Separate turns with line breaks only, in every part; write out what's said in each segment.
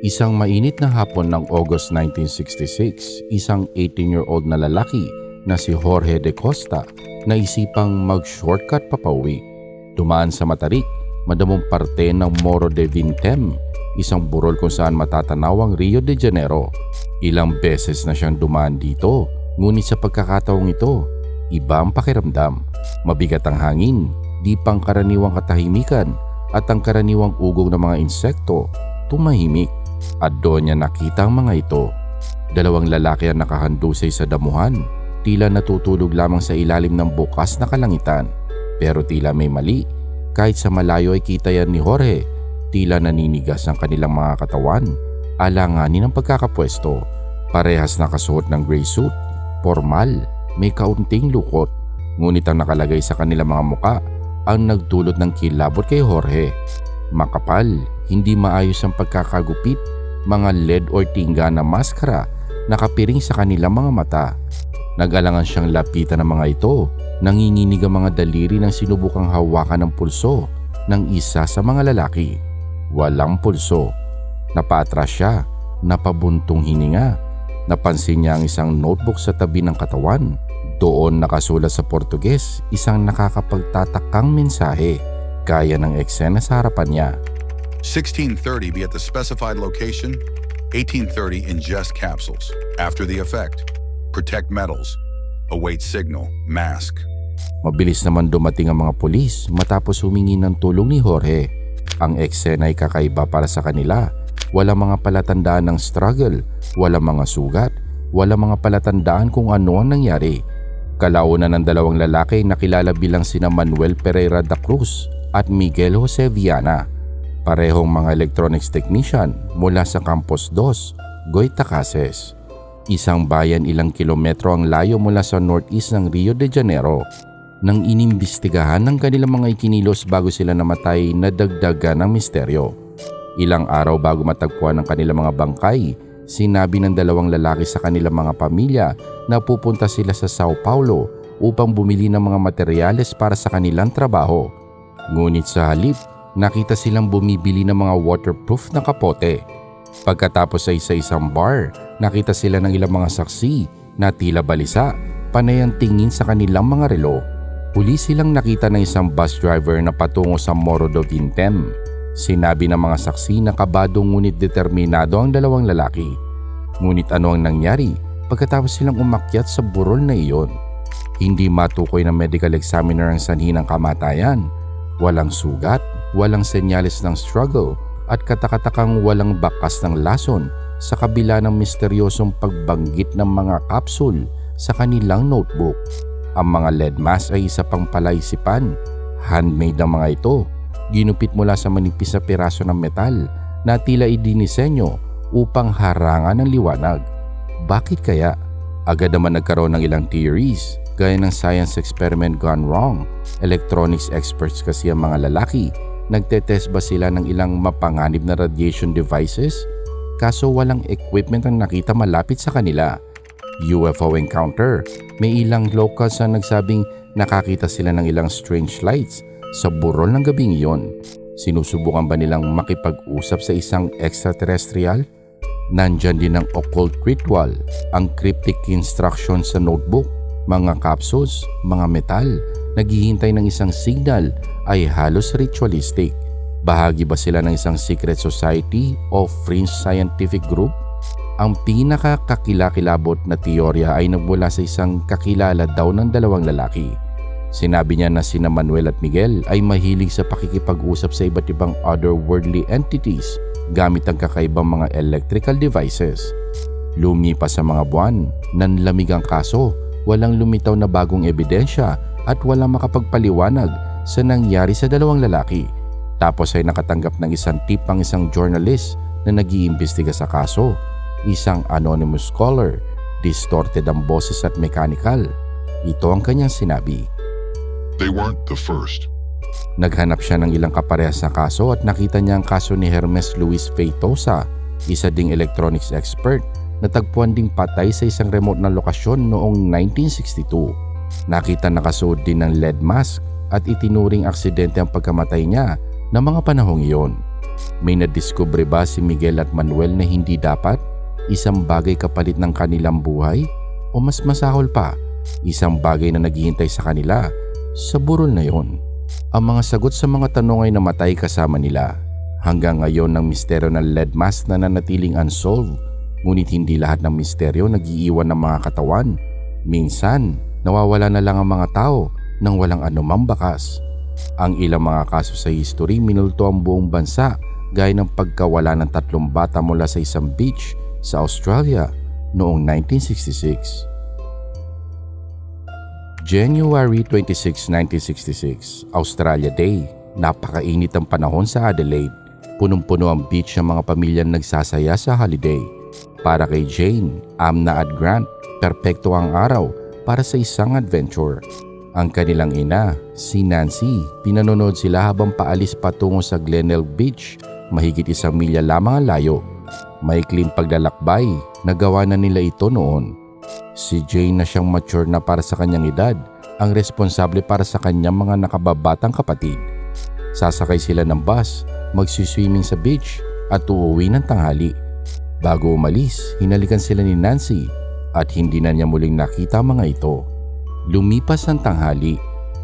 Isang mainit na hapon ng August 1966, isang 18-year-old na lalaki na si Jorge de Costa naisipang mag-shortcut papauwi. Dumaan sa Matarik, madamong parte ng Moro de Vintem, isang burol kung saan matatanaw ang Rio de Janeiro. Ilang beses na siyang dumaan dito, ngunit sa pagkakataong ito, iba ang pakiramdam. Mabigat ang hangin, di pang karaniwang katahimikan at ang karaniwang ugong ng mga insekto tumahimik at doon niya nakita ang mga ito. Dalawang lalaki ang nakahandusay sa damuhan, tila natutulog lamang sa ilalim ng bukas na kalangitan. Pero tila may mali, kahit sa malayo ay kita yan ni Jorge, tila naninigas ang kanilang mga katawan, alanganin ang pagkakapwesto. Parehas nakasuot ng gray suit, formal, may kaunting lukot, ngunit ang nakalagay sa kanilang mga muka ang nagdulot ng kilabot kay Jorge. Makapal, hindi maayos ang pagkakagupit, mga LED or tingga na maskara nakapiring sa kanilang mga mata. Nag-alangan siyang lapitan ng mga ito, nanginginig ang mga daliri ng sinubukang hawakan ng pulso ng isa sa mga lalaki. Walang pulso. Napatras siya, napabuntong hininga. Napansin niya ang isang notebook sa tabi ng katawan. Doon nakasulat sa Portuges isang nakakapagtatakang mensahe gaya ng eksena sa harapan niya.
1630 be at the specified location, 1830 ingest capsules. After the effect, protect metals, await signal, mask.
Mabilis naman dumating ang mga pulis matapos humingi ng tulong ni Jorge. Ang eksena ay kakaiba para sa kanila. Wala mga palatandaan ng struggle, wala mga sugat, wala mga palatandaan kung ano ang nangyari. Kalaunan ng dalawang lalaki na kilala bilang sina Manuel Pereira da Cruz at Miguel Jose Viana. Parehong mga electronics technician mula sa Campus 2, Goita Cases. Isang bayan ilang kilometro ang layo mula sa northeast ng Rio de Janeiro. Nang inimbestigahan ng kanilang mga ikinilos bago sila namatay na dagdagan ng misteryo. Ilang araw bago matagpuan ang kanilang mga bangkay, sinabi ng dalawang lalaki sa kanilang mga pamilya na pupunta sila sa Sao Paulo upang bumili ng mga materyales para sa kanilang trabaho. Ngunit sa halip, nakita silang bumibili ng mga waterproof na kapote. Pagkatapos sa isa-isang bar, nakita sila ng ilang mga saksi na tila balisa, panay ang tingin sa kanilang mga relo. Huli silang nakita ng isang bus driver na patungo sa Moro do Vintem. Sinabi ng mga saksi na kabado ngunit determinado ang dalawang lalaki. Ngunit ano ang nangyari pagkatapos silang umakyat sa burol na iyon? Hindi matukoy ng medical examiner ang sanhi ng kamatayan. Walang sugat, walang senyales ng struggle at katakatakang walang bakas ng lason sa kabila ng misteryosong pagbanggit ng mga kapsul sa kanilang notebook. Ang mga lead mask ay isa pang palaisipan. Handmade ng mga ito. Ginupit mula sa manipis na piraso ng metal na tila idinisenyo upang harangan ng liwanag. Bakit kaya? Agad naman nagkaroon ng ilang theories gaya ng science experiment gone wrong. Electronics experts kasi ang mga lalaki. Nagtetest ba sila ng ilang mapanganib na radiation devices? Kaso walang equipment ang nakita malapit sa kanila. UFO encounter. May ilang locals na nagsabing nakakita sila ng ilang strange lights sa burol ng gabing iyon. Sinusubukan ba nilang makipag-usap sa isang extraterrestrial? Nandyan din ang occult ritual, ang cryptic instruction sa notebook, mga capsules, mga metal, naghihintay ng isang signal ay halos ritualistic. Bahagi ba sila ng isang secret society o fringe scientific group? Ang pinakakakilakilabot na teorya ay nagmula sa isang kakilala daw ng dalawang lalaki. Sinabi niya na sina Manuel at Miguel ay mahilig sa pakikipag-usap sa iba't ibang otherworldly entities gamit ang kakaibang mga electrical devices. Lumipas sa mga buwan, nanlamig ang kaso, walang lumitaw na bagong ebidensya at walang makapagpaliwanag sa nangyari sa dalawang lalaki. Tapos ay nakatanggap ng isang tip ang isang journalist na nag-iimbestiga sa kaso. Isang anonymous caller, distorted ang boses at mechanical. Ito ang kanyang sinabi.
They weren't the first.
Naghanap siya ng ilang kaparehas na kaso at nakita niya ang kaso ni Hermes Luis Feitosa, isa ding electronics expert na tagpuan ding patay sa isang remote na lokasyon noong 1962. Nakita nakasuot din ng lead mask at itinuring aksidente ang pagkamatay niya ng mga panahong iyon. May nadiskubre ba si Miguel at Manuel na hindi dapat? Isang bagay kapalit ng kanilang buhay? O mas masahol pa, isang bagay na naghihintay sa kanila sa burol na yon? Ang mga sagot sa mga tanong ay namatay kasama nila. Hanggang ngayon ng misteryo ng lead mask na nanatiling unsolved. Ngunit hindi lahat ng misteryo nagiiwan ng mga katawan. Minsan, nawawala na lang ang mga tao nang walang anumang bakas. Ang ilang mga kaso sa history minulto ang buong bansa gaya ng pagkawala ng tatlong bata mula sa isang beach sa Australia noong 1966. January 26, 1966, Australia Day. Napakainit ang panahon sa Adelaide. Punong-puno ang beach ng mga pamilyang nagsasaya sa holiday. Para kay Jane, Amna at Grant, perpekto ang araw para sa isang adventure. Ang kanilang ina, si Nancy, pinanonood sila habang paalis patungo sa Glenelg Beach, mahigit isang milya lamang ang layo. Maikling paglalakbay, nagawa na nila ito noon. Si Jane na siyang mature na para sa kanyang edad, ang responsable para sa kanyang mga nakababatang kapatid. Sasakay sila ng bus, magsiswimming sa beach at uuwi ng tanghali. Bago umalis, hinalikan sila ni Nancy at hindi na niya muling nakita mga ito. Lumipas ang tanghali,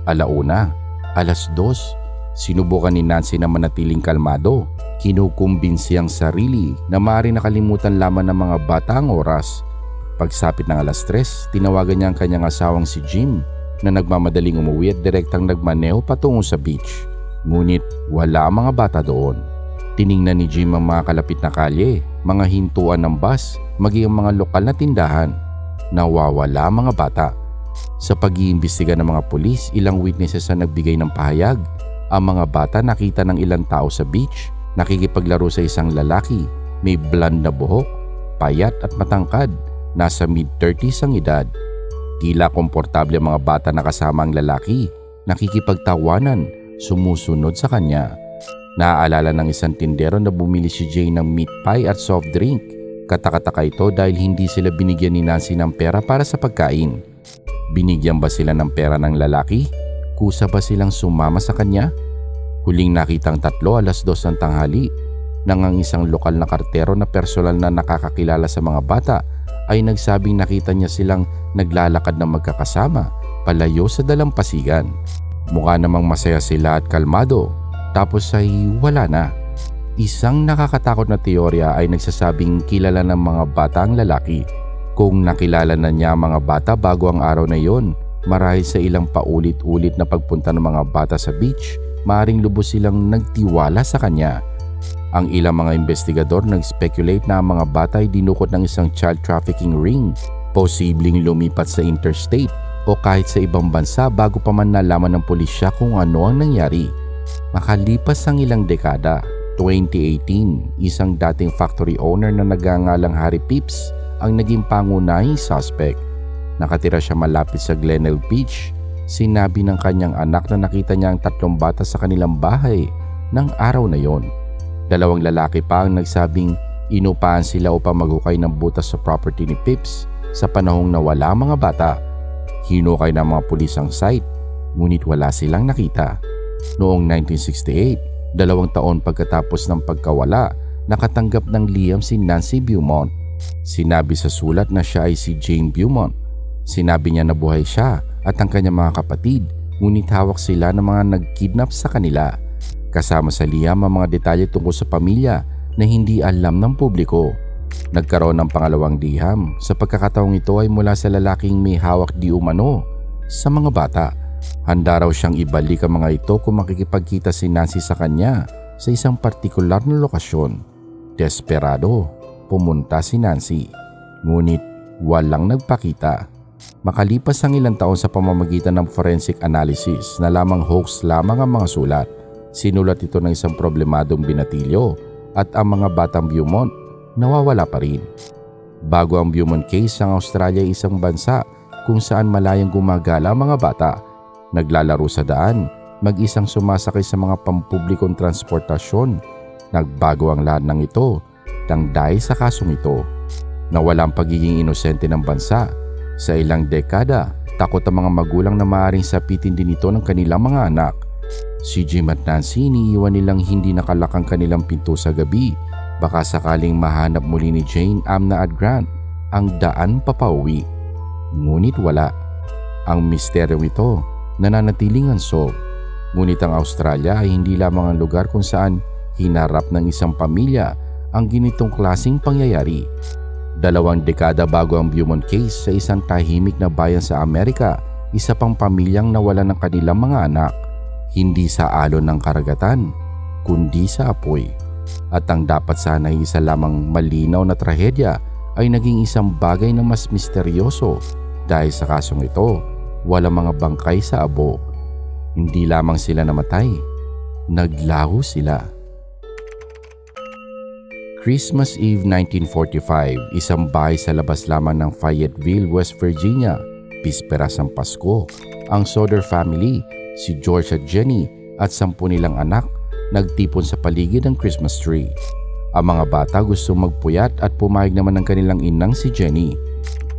alauna, alas dos. Sinubukan ni Nancy na manatiling kalmado. Kinukumbinsi ang sarili na maaari nakalimutan lamang ng mga bata ang oras. Pagsapit ng alas tres, tinawagan niya ang kanyang asawang si Jim na nagmamadaling umuwi at direktang nagmaneho patungo sa beach. Ngunit wala mga bata doon. Tiningnan ni Jim ang mga kalapit na kalye, mga hintuan ng bus, maging ang mga lokal na tindahan. Nawawala mga bata. Sa pag-iimbestiga ng mga pulis, ilang witnesses ang nagbigay ng pahayag. Ang mga bata nakita ng ilang tao sa beach, nakikipaglaro sa isang lalaki, may blonde na buhok, payat at matangkad, nasa mid-30s ang edad. Tila komportable ang mga bata na kasama ang lalaki, nakikipagtawanan, sumusunod sa kanya. Naaalala ng isang tindero na bumili si Jane ng meat pie at soft drink. Katakataka ito dahil hindi sila binigyan ni Nancy ng pera para sa pagkain. Binigyan ba sila ng pera ng lalaki? Kusa ba silang sumama sa kanya? Huling nakitang tatlo alas dos ng tanghali nang ang isang lokal na kartero na personal na nakakakilala sa mga bata ay nagsabing nakita niya silang naglalakad ng magkakasama palayo sa dalampasigan. Mukha namang masaya sila at kalmado tapos ay wala na. Isang nakakatakot na teorya ay nagsasabing kilala ng mga bata ang lalaki. Kung nakilala na niya ang mga bata bago ang araw na iyon, marahil sa ilang paulit-ulit na pagpunta ng mga bata sa beach, maaring lubos silang nagtiwala sa kanya. Ang ilang mga investigador nag-speculate na ang mga bata ay dinukot ng isang child trafficking ring, posibleng lumipat sa interstate o kahit sa ibang bansa bago pa man nalaman ng pulisya kung ano ang nangyari. Makalipas ang ilang dekada, 2018, isang dating factory owner na nagangalang Harry Pips ang naging pangunahing suspect. Nakatira siya malapit sa Glenelg Beach. Sinabi ng kanyang anak na nakita niya ang tatlong bata sa kanilang bahay ng araw na yon. Dalawang lalaki pa ang nagsabing inupahan sila upang maghukay ng butas sa property ni Pips sa panahong nawala mga bata. Hinukay ng mga pulis ang site, ngunit wala silang nakita. Noong 1968, dalawang taon pagkatapos ng pagkawala, nakatanggap ng liham si Nancy Beaumont. Sinabi sa sulat na siya ay si Jane Beaumont. Sinabi niya na buhay siya at ang kanyang mga kapatid, ngunit hawak sila ng mga nagkidnap sa kanila. Kasama sa liham ang mga detalye tungkol sa pamilya na hindi alam ng publiko. Nagkaroon ng pangalawang liham sa pagkakataong ito ay mula sa lalaking may hawak di umano sa mga bata. Handa raw siyang ibalik ang mga ito kung makikipagkita si Nancy sa kanya sa isang partikular na lokasyon. Desperado, pumunta si Nancy. Ngunit walang nagpakita. Makalipas ang ilang taon sa pamamagitan ng forensic analysis na lamang hoax lamang ang mga sulat, sinulat ito ng isang problemadong binatilyo at ang mga batang Beaumont nawawala pa rin. Bago ang Beaumont case, ang Australia ay isang bansa kung saan malayang gumagala ang mga bata, naglalaro sa daan, mag-isang sumasakay sa mga pampublikong transportasyon. Nagbago ang lahat ng ito nang dahil sa kasong ito. Nawala ang pagiging inosente ng bansa. Sa ilang dekada, takot ang mga magulang na maaaring sapitin din ito ng kanilang mga anak. Si Jim at Nancy iniiwan nilang hindi nakalakang kanilang pinto sa gabi. Baka sakaling mahanap muli ni Jane, Amna at Grant ang daan papauwi. Ngunit wala. Ang misteryo ito nananatiling unsolved. Ngunit ang Australia ay hindi lamang ang lugar kung saan hinarap ng isang pamilya ang ginitong klasing pangyayari. Dalawang dekada bago ang Beaumont case sa isang tahimik na bayan sa Amerika, isa pang pamilyang nawala ng kanilang mga anak, hindi sa alon ng karagatan, kundi sa apoy. At ang dapat sana ay isa lamang malinaw na trahedya ay naging isang bagay na mas misteryoso dahil sa kasong ito, wala mga bangkay sa abo. Hindi lamang sila namatay, naglaho sila. Christmas Eve 1945, isang bahay sa labas lamang ng Fayetteville, West Virginia. Pisperas ng Pasko. Ang Soder family, si George at Jenny at sampu nilang anak, nagtipon sa paligid ng Christmas tree. Ang mga bata gusto magpuyat at pumayag naman ng kanilang inang si Jenny.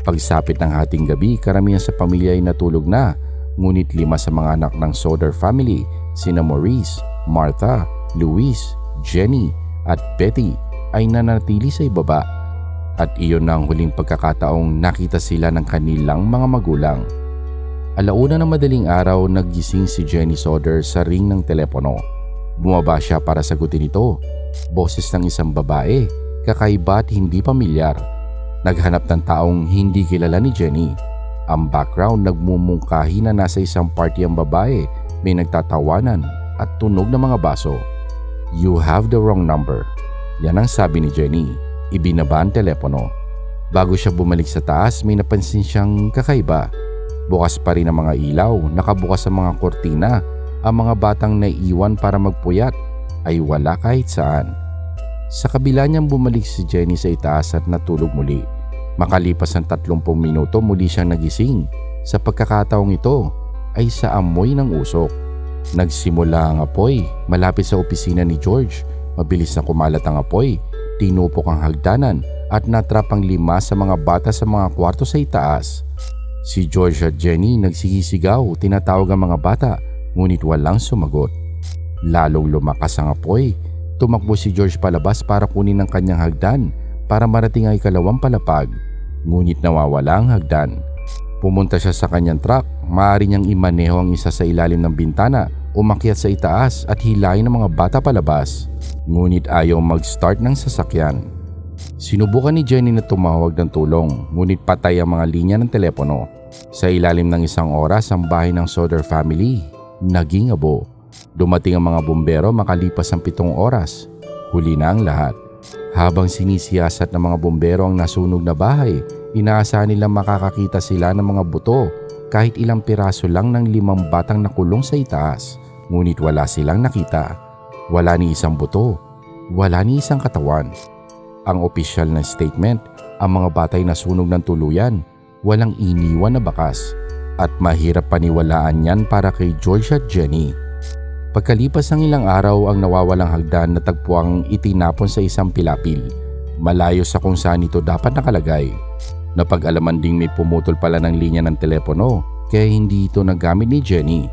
Pagsapit ng hating gabi, karamihan sa pamilya ay natulog na, ngunit lima sa mga anak ng Soder family, sina Maurice, Martha, Louise, Jenny at Betty ay nanatili sa ibaba at iyon na ang huling pagkakataong nakita sila ng kanilang mga magulang. Alauna ng madaling araw naggising si Jenny Soder sa ring ng telepono. Bumaba siya para sagutin ito. Boses ng isang babae, kakaiba at hindi pamilyar. Naghanap ng taong hindi kilala ni Jenny. Ang background nagmumungkahi na nasa isang party ang babae, may nagtatawanan at tunog ng mga baso. You have the wrong number. Yan ang sabi ni Jenny. Ibinaba ang telepono. Bago siya bumalik sa taas, may napansin siyang kakaiba. Bukas pa rin ang mga ilaw, nakabukas ang mga kortina. Ang mga batang naiiwan para magpuyat ay wala kahit saan. Sa kabila niyang bumalik si Jenny sa itaas at natulog muli. Makalipas ng 30 minuto muli siyang nagising. Sa pagkakataong ito ay sa amoy ng usok. Nagsimula ang apoy malapit sa opisina ni George Mabilis na kumalat ang apoy, tinupok ang hagdanan at natrap ang lima sa mga bata sa mga kwarto sa itaas. Si George at Jenny nagsisisigaw, tinatawag ang mga bata, ngunit walang sumagot. Lalong lumakas ang apoy. Tumakbo si George palabas para kunin ang kanyang hagdan para marating ang ikalawang palapag. Ngunit nawawala ang hagdan. Pumunta siya sa kanyang truck, maaari niyang imaneho ang isa sa ilalim ng bintana, umakyat sa itaas at hilahin ang mga bata palabas. Ngunit ayaw mag-start ng sasakyan. Sinubukan ni Jenny na tumawag ng tulong, ngunit patay ang mga linya ng telepono. Sa ilalim ng isang oras, ang bahay ng Soder family naging abo. Dumating ang mga bumbero makalipas ang pitong oras. Huli na ang lahat. Habang sinisiyasat ng mga bumbero ang nasunog na bahay, inaasahan nilang makakakita sila ng mga buto kahit ilang piraso lang ng limang batang nakulong sa itaas. Ngunit wala silang nakita. Wala ni isang buto. Wala ni isang katawan. Ang opisyal na statement, ang mga batay nasunog ng tuluyan. Walang iniwan na bakas. At mahirap paniwalaan yan para kay George Jenny. Pagkalipas ng ilang araw ang nawawalang hagdan na tagpuang itinapon sa isang pilapil. Malayo sa kung saan ito dapat nakalagay. Napag-alaman ding may pumutol pala ng linya ng telepono kaya hindi ito nagamit ni Jenny.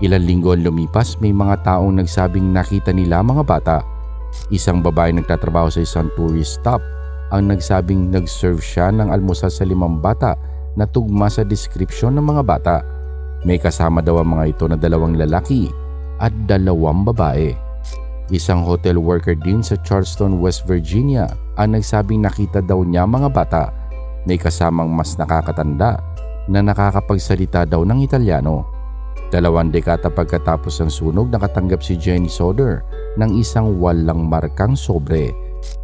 Ilang linggo lumipas may mga taong nagsabing nakita nila mga bata. Isang babae nagtatrabaho sa isang tourist stop ang nagsabing nag-serve siya ng almusal sa limang bata na tugma sa description ng mga bata. May kasama daw ang mga ito na dalawang lalaki at dalawang babae. Isang hotel worker din sa Charleston, West Virginia ang nagsabing nakita daw niya mga bata. May kasamang mas nakakatanda na nakakapagsalita daw ng Italiano. Dalawang dekada pagkatapos ng sunog nakatanggap si Jenny Soder ng isang walang markang sobre.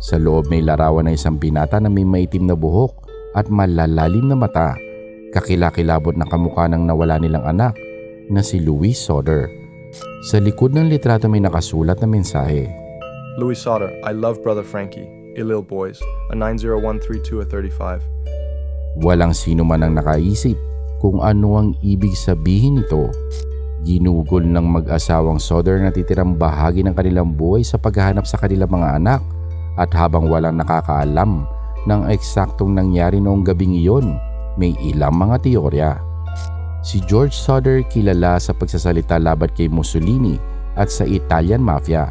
Sa loob may larawan ng isang binata na may maitim na buhok at malalalim na mata. Kakilakilabot na kamukha ng nawala nilang anak na si Louis Soder. Sa likod ng litrato may nakasulat na mensahe.
Louis Sauter, I love brother Frankie. Ilil boys, a 90132 a 35.
Walang sino man ang nakaisip kung ano ang ibig sabihin nito. Ginugol ng mag-asawang Soder na titirang bahagi ng kanilang buhay sa paghahanap sa kanilang mga anak at habang walang nakakaalam ng eksaktong nangyari noong gabing iyon, may ilang mga teorya. Si George Soder kilala sa pagsasalita laban kay Mussolini at sa Italian Mafia.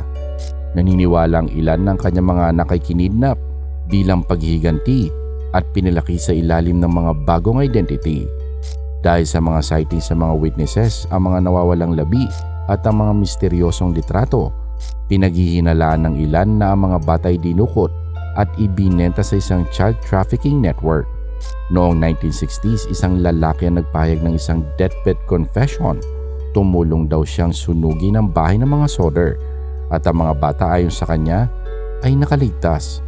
Naniniwala ang ilan ng kanyang mga anak ay kinidnap bilang paghihiganti at pinalaki sa ilalim ng mga bagong identity. Dahil sa mga sightings sa mga witnesses, ang mga nawawalang labi at ang mga misteryosong litrato, pinaghihinalaan ng ilan na ang mga batay dinukot at ibinenta sa isang child trafficking network. Noong 1960s, isang lalaki ang nagpahayag ng isang deathbed confession. Tumulong daw siyang sunugin ang bahay ng mga solder at ang mga bata ayon sa kanya ay nakaligtas.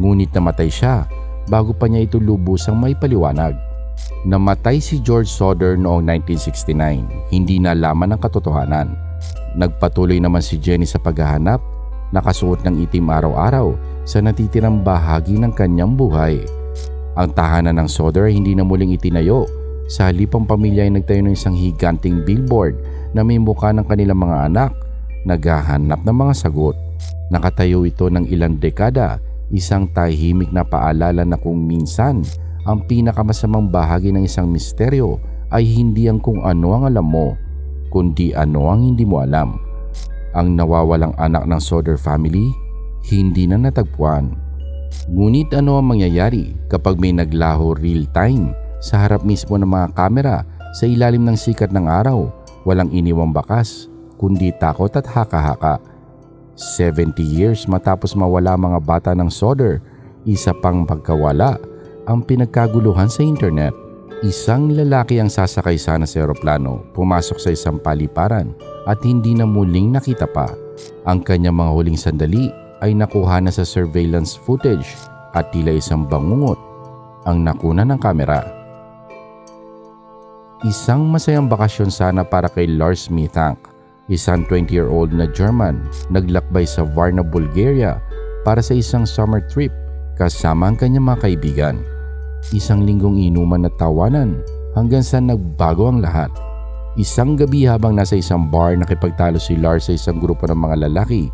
Ngunit namatay siya bago pa niya ito lubusang may paliwanag. Namatay si George Soder noong 1969, hindi nalaman ang katotohanan. Nagpatuloy naman si Jenny sa paghahanap, nakasuot ng itim araw-araw sa natitirang bahagi ng kanyang buhay. Ang tahanan ng Soder ay hindi na muling itinayo. Sa halip ang pamilya ay nagtayo ng isang higanting billboard na may mukha ng kanilang mga anak, naghahanap ng mga sagot. Nakatayo ito ng ilang dekada, isang tahimik na paalala na kung minsan ang pinakamasamang bahagi ng isang misteryo ay hindi ang kung ano ang alam mo, kundi ano ang hindi mo alam. Ang nawawalang anak ng Soder family, hindi na natagpuan. Ngunit ano ang mangyayari kapag may naglaho real time sa harap mismo ng mga kamera sa ilalim ng sikat ng araw, walang iniwang bakas, kundi takot at haka-haka. 70 years matapos mawala mga bata ng Soder, isa pang pagkawala ang pinagkaguluhan sa internet. Isang lalaki ang sasakay sana sa eroplano, pumasok sa isang paliparan at hindi na muling nakita pa. Ang kanyang mga huling sandali ay nakuha na sa surveillance footage at tila isang bangungot ang nakuna ng kamera. Isang masayang bakasyon sana para kay Lars Mithank, isang 20-year-old na German naglakbay sa Varna, Bulgaria para sa isang summer trip kasama ang kanyang mga kaibigan. Isang linggong inuman at tawanan hanggang sa nagbago ang lahat. Isang gabi habang nasa isang bar nakipagtalo si Lars sa isang grupo ng mga lalaki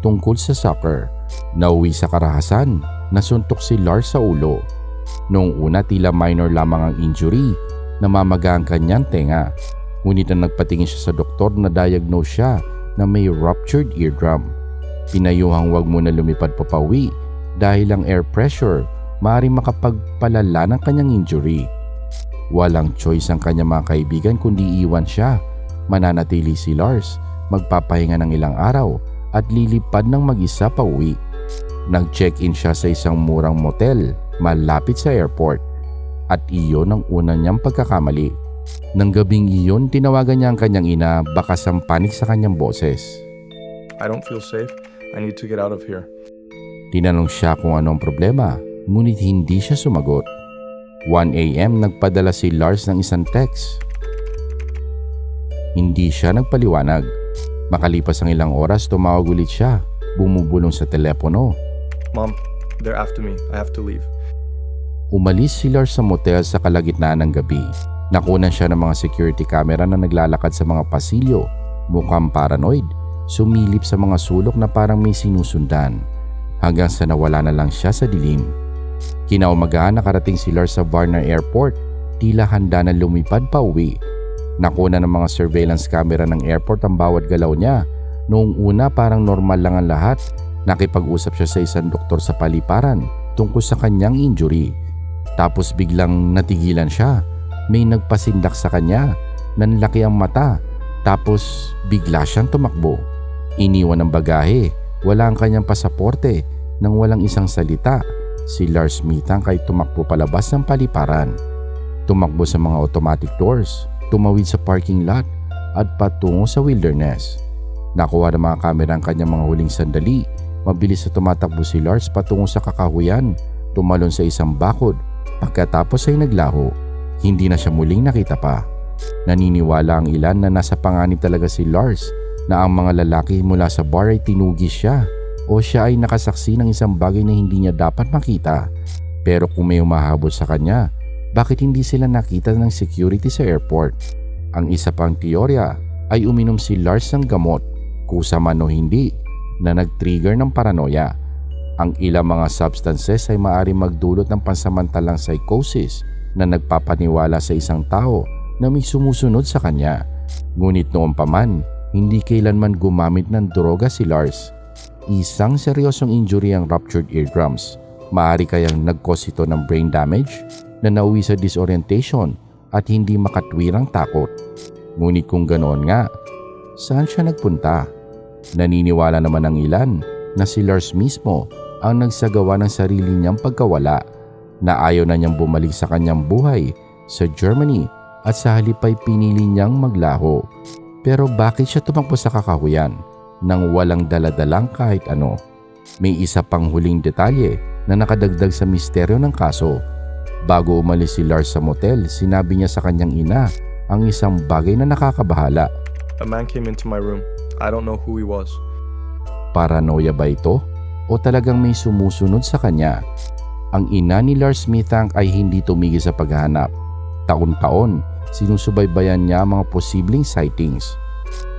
tungkol sa soccer. Nauwi sa karahasan, nasuntok si Lars sa ulo. Noong una tila minor lamang ang injury, namamaga ang kanyang tenga. Ngunit nang nagpatingin siya sa doktor na diagnose siya na may ruptured eardrum. Pinayuhang wag muna lumipad papauwi dahil ang air pressure maaaring makapagpalala ng kanyang injury. Walang choice ang kanyang mga kaibigan kundi iwan siya. Mananatili si Lars, magpapahinga ng ilang araw at lilipad ng mag-isa pa uwi. Nag-check-in siya sa isang murang motel malapit sa airport at iyon ang una niyang pagkakamali. Nang gabing iyon, tinawagan niya ang kanyang ina bakas ang panik sa kanyang boses.
I don't feel safe. I need to get out of here.
Tinanong siya kung anong problema, ngunit hindi siya sumagot. 1am nagpadala si Lars ng isang text. Hindi siya nagpaliwanag. Makalipas ang ilang oras, tumawag ulit siya. Bumubulong sa telepono.
Mom, they're after me. I have to leave.
Umalis si Lars sa motel sa kalagitnaan ng gabi. Nakunan siya ng mga security camera na naglalakad sa mga pasilyo. Mukhang paranoid. Sumilip sa mga sulok na parang may sinusundan. Hanggang sa nawala na lang siya sa dilim. Kinaumagahan nakarating si Lars sa Varna Airport. Tila handa na lumipad pa uwi. Nakuna ng mga surveillance camera ng airport ang bawat galaw niya. Noong una parang normal lang ang lahat. Nakipag-usap siya sa isang doktor sa paliparan tungkol sa kanyang injury. Tapos biglang natigilan siya. May nagpasindak sa kanya. Nanlaki ang mata. Tapos bigla siyang tumakbo. Iniwan ang bagahe. Wala ang kanyang pasaporte. Nang walang isang salita, si Lars Mitang kay tumakbo palabas ng paliparan. Tumakbo sa mga automatic doors, tumawid sa parking lot at patungo sa wilderness. Nakuha ng mga kamera ang kanyang mga huling sandali. Mabilis na tumatakbo si Lars patungo sa kakahuyan, tumalon sa isang bakod. Pagkatapos ay naglaho, hindi na siya muling nakita pa. Naniniwala ang ilan na nasa panganib talaga si Lars na ang mga lalaki mula sa bar ay tinugis siya o siya ay nakasaksi ng isang bagay na hindi niya dapat makita. Pero kung may umahabol sa kanya, bakit hindi sila nakita ng security sa airport? Ang isa pang teorya ay uminom si Lars ng gamot, kusa man o hindi, na nag-trigger ng paranoia. Ang ilang mga substances ay maaari magdulot ng pansamantalang psychosis na nagpapaniwala sa isang tao na may sumusunod sa kanya. Ngunit noon pa man, hindi kailanman gumamit ng droga si Lars. Isang seryosong injury ang ruptured eardrums. Maaari kayang nag-cause ito ng brain damage na nauwi sa disorientation at hindi makatwirang takot. Ngunit kung ganoon nga, saan siya nagpunta? Naniniwala naman ang ilan na si Lars mismo ang nagsagawa ng sarili niyang pagkawala na ayaw na niyang bumalik sa kanyang buhay sa Germany at sa halip ay pinili niyang maglaho. Pero bakit siya tumakbo sa kakahuyan nang walang daladalang kahit ano? May isa pang huling detalye na nakadagdag sa misteryo ng kaso. Bago umalis si Lars sa motel, sinabi niya sa kanyang ina ang isang bagay na nakakabahala.
A man came into my room. I don't know who he was.
Paranoia ba ito? O talagang may sumusunod sa kanya? Ang ina ni Lars Smithank ay hindi tumigil sa paghahanap. Taon-taon, sinusubaybayan niya ang mga posibleng sightings.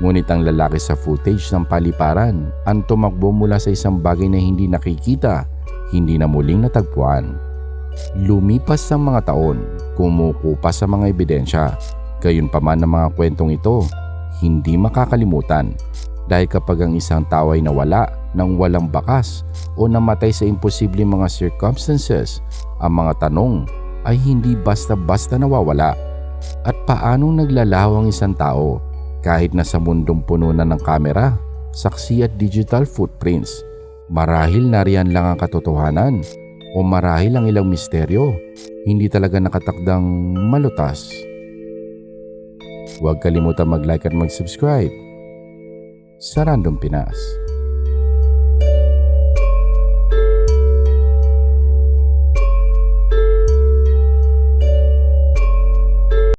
Ngunit ang lalaki sa footage ng paliparan ang tumakbo mula sa isang bagay na hindi nakikita, hindi na muling natagpuan. Lumipas ang mga taon, kumukupa sa mga ebidensya. Gayunpaman ang mga kwentong ito, hindi makakalimutan dahil kapag ang isang tao ay nawala ng walang bakas o namatay sa imposibleng mga circumstances, ang mga tanong ay hindi basta-basta nawawala. At paanong naglalaho ang isang tao kahit na sa mundong puno na ng kamera, saksi at digital footprints? Marahil nariyan lang ang katotohanan o marahil ang ilang misteryo, hindi talaga nakatakdang malutas. Huwag kalimutan mag-like at mag-subscribe sa Random Pinas.